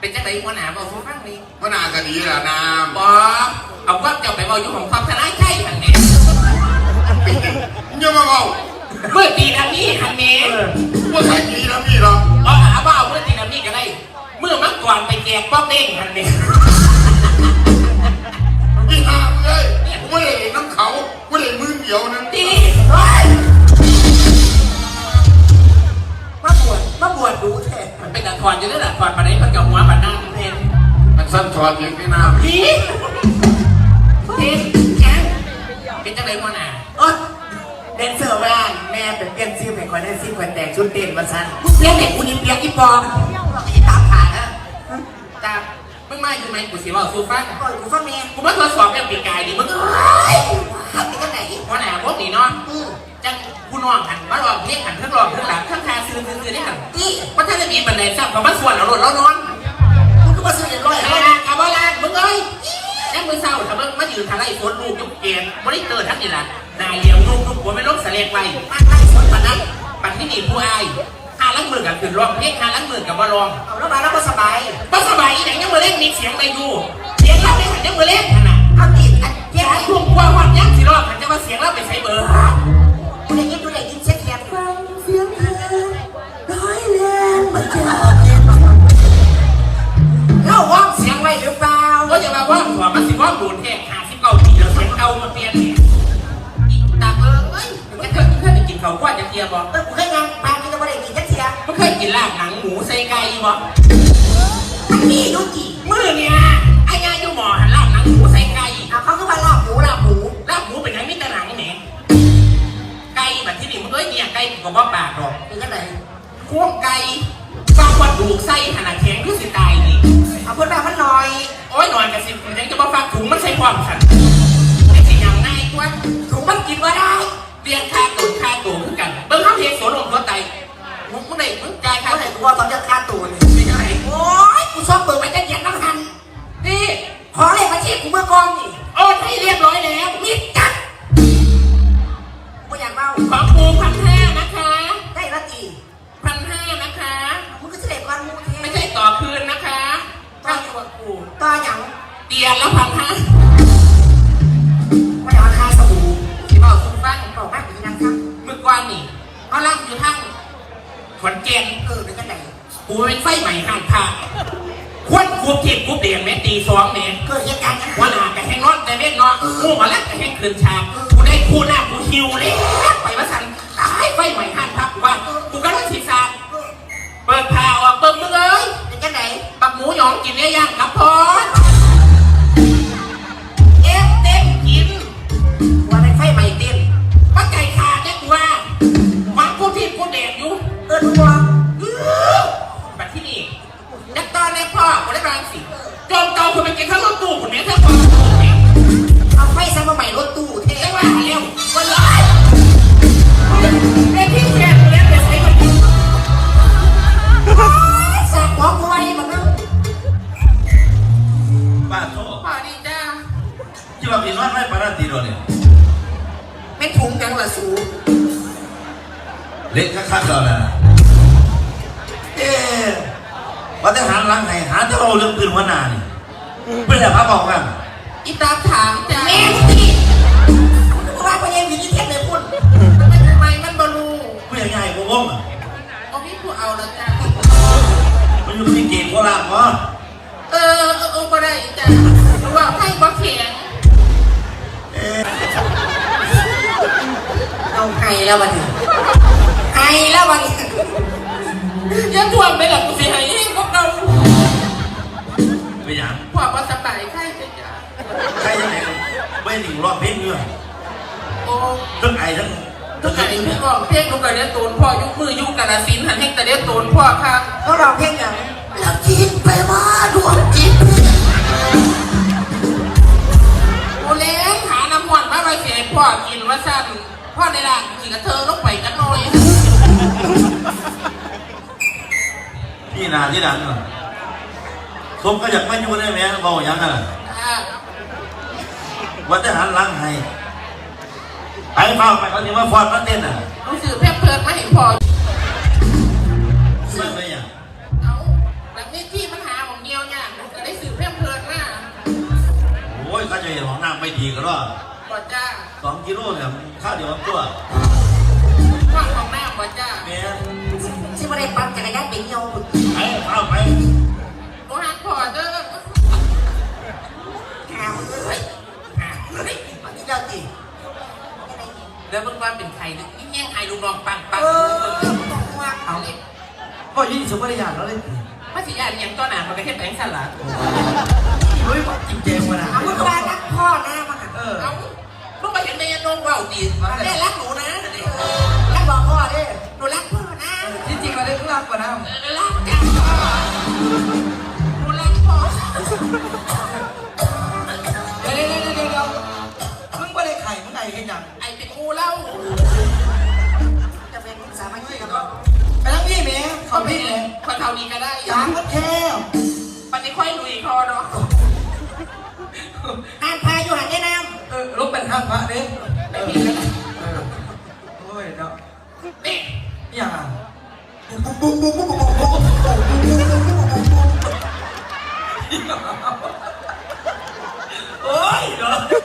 เป็นจังไดหัวหน้าบอกผมฟังนี่พนาก็ดีละน้บอเอาว่าเจ้าไปบอกอยู่ของความทนายใช่หันนี้ำปีมึงจะมาเอาเมื่อตีนานี้หันนี้ว่าใส่ดีแล้วพี่หรอกเอาหาว่าเอาเมื่อตีนานี้ก็ได้เมื่อมักก่อนไปแจกป้องเด้งหันนี้พี่หามเลยกูไม่ได้น้ำเขากูได้มือเดียวนั่น ดี เป็นการถอนอยู่แล้วล่ะถอนมาได้มันกับหัวมันนั่งเพนมันสั้นชอนอย่างพี่น้ดีเพนแข็งเป็นจังไดหัวหน้าโอ๊ยเดนเซอร์ว่าแม่เป็นเปลี่ยนซิ่วเป็นคนเดนซิ่วคนแต่งชุดเต้นมาสั้นเปลี่ยนเด็กกูนี่เปลี่ยนอีปอมอีตาผ่านะจ้ามึงมาอยู่ไหมกูสิว่าสู้ฟังโอ้ยกูฟังแม่กูมาทดสอบแบบปีกายดิมึงเอ้ยทำเป็นกันไหนหัวหน้าพวกนี้เนาะอือ จังกูน้องหันมาลองเพลงหันทั้งลองทั้งหลังทั้งทาซื้อซื้อซื้อได้หันนี่มันถ้าจะมีบันไดซ้ำกับมันส่วนเราหล่นแล้วนอนกูก็มาซื้อเรียบร้อยเอาแล้วละกับว่าละมึงเอ้ยยังมือเศร้าถ้ามึงมายืนทางไอ้ฝนลูกยุกเกณฑ์บริเตอร์ทั้งนี่แหละนายเลี้ยงลูกลูกหัวไม่ลงเสลกไว้มาไล่สวนปันนั้นปัดที่นี่ผู้อายหาลังมือกับขึ้นร้องเพลงหาลังมือกับบ่ร้องเอาแล้วมาแล้วก็สบายบ่สบายอีหยังยังมือเล่นมีเสียงไปอยู่เสียงเราได้หันยังมือเล่นขนาดเอาติดอันเจ๊ยายทุ่มกว่าหอดยังสิรอดหันจะมาเสียงเราไปใช้เบอร์ หัวมันสิว่าบูนแท้หาสิเก่าปีแล้วเสียงเก่ามาเปลี่ยนเนี่ยอีตาเอ้ยมึงเคยมึงเคยไปกินข้าวกล้วยจากเกียร์บ่เออกูเคยงานปานกูจะไม่ได้กินจักเทียมึงเคยกินลาบหนังหมูใส่ไก่บ่มันมีอยู่กี่มือเนี่ยไอ้ยาอยู่หมอหันลาบหนังหมูใส่ไก่เอาเขาก็มาลาบหมูลาบหมูลาบหมูเป็นหนังมิตรหนังแหมไก่แบบที่นี่มึงเอ้ยเนี่ยไก่ก็บ่ปากหรอกเป็นยังไงควงไก่บางวันดูกไส้ขนาด ความสันไอ้สิยังง่ายกว่าถุงมันกินมาได้เรียงค่าตูนค่าตูนคือกันเบิ่งเขาเรียกสวนลมตัวไตมึงมึงได้มึงจ่ายค่าเขาไหนตูนกูว่าตอนจะฆ่าตัวนี่เป็นยังไงโอ้ยกูชอบเปิดไว้จะเหยียดน้ำหันนี่ขอเลขมาที่กูเมื่อก่อนนี่โอนให้เรียบร้อยแล้วมิดจัดกูอยากเมาของปูพันห้านะคะ ได้ละตีพันห้านะคะมึงก็เสด็จก่อนมูเทไม่ใช่ต่อคืนนะคะค่าตัวกูต่ออย่างเตียนแล้วพันห้า ก่อนนี่เขาล่ำอยู่ทั้งขอนแก่นเออเป็นกันไหนกูเป็นไฟใหม่ห้างผ้าควนคูบเทียบคูบเดียงแม่ตีสองเนี่ยเกิดเหตุการณ์นั้นว่าหนากับแห้งนอนแต่เล่นเนาะกูมาแล้วกับแห้งคืนชากูได้คู่หน้ากูหิวเลยไปมาสั่นตายไฟใหม่ห้าง ที่ว่าพี่น้อยไม่ปาราตีโดนเนี่ยเป็นถุงยังละสูเล็กคักๆแล้วนะเอ๊ะว่าแต่หันหลังให้หาเท่าเรื่องปืนหัวหน้านี่เป็นอะไรพระบอกกันอีตาถามจ้าแม่สิกูว่าพยายามอยู่ที่เทียบเลยพุ่นไมทำไมมันบอลูผู้ใหญ่ๆกูวงอะเอาพี่กูเอาแล้วจ้ามันอยู่ที่เกมโคราชวะเอ แล้ววันนี้ไห้แล้ววันนี้อย่าทวงไปหรอกกูสิให้พวกเราเป็นอย่างพ่อบ่สบายใช่จ้าใครยังไงไม่หนิงรอบเพลงเงื่อนโอ้ทั้งไอ้ทั้งทุทั้กงอย่าไอ้งเนี่ที่ยบอกเพียงลูกกระเดียตูนพ่อยุคมือยุคกระสินหันให้กระเดียตูนพ่อค่ะเขาร้องเพลงอย่างแล้วจิตไปมาดวงจิตกูเล้งขาน้ำมันมาไปเสียพ่อกินว่าสั้น พ่อในร่างนี่กับเธอลงไปกันหน่อยพี่นาที่หลังน่ะสมก็อยากไม่อยู่ได้ไหมเบาอย่างนั้นว่าทหารล้างให้ไอ้พ่อไปเขาที่ว่าฟอดมันเต้นน่ะรู้สึกเพียบเพลินมาเห็นพอมันไม่อย่างเอาแบบนี้ที่มันหาของเดียวเนี่ยจะได้สื่อเพียบเพลินมาโอ้ยเขาจะเห็นของนางไม่ดีก็รอด บ่จ้าสองกิโลเนี่ยข้าวเดียวมันตัวว่างของหน้าบ่จ้าแม่นชิบะได้ปั่นจักรยานไปเหี่ยวไปเอาไปบ่หักพอเด้อหาวเฮ้ยอันนี้เจ้าจีแล้วมึงว่าเป็นใครนึกยิ่งแย่งใครลูกน้องปังปังเออบอกว่าเอาเนี่ยก็ยิ่งสมบัติอย่างแล้วเลยมาสิยานยังต้อนหนามันก็แค่แปลงสลัดเฮ้ยบอกจริงเจงวะนะเอามึงว่ารักพ่อหน้ามาเออ เอาลูกมาเห็นแม่ยนงว่าวดีแม่รักหนูนะแล้วบอกพ่อดิหนูรักพ่อนะที่จริงมาได้ทุกรักกว่านะรักกันหนูรักพ่อเดี๋ยวเดี๋ยวเดี๋ยวเดี๋ยวมึงไม่ได้ไข่มึงไงกันยังไอเป็นงูเล่า เป็นห้เด้ไม่มีก็ได้เออโอ้ยเนาะนี่อย่างอะโอ้ยเนาะ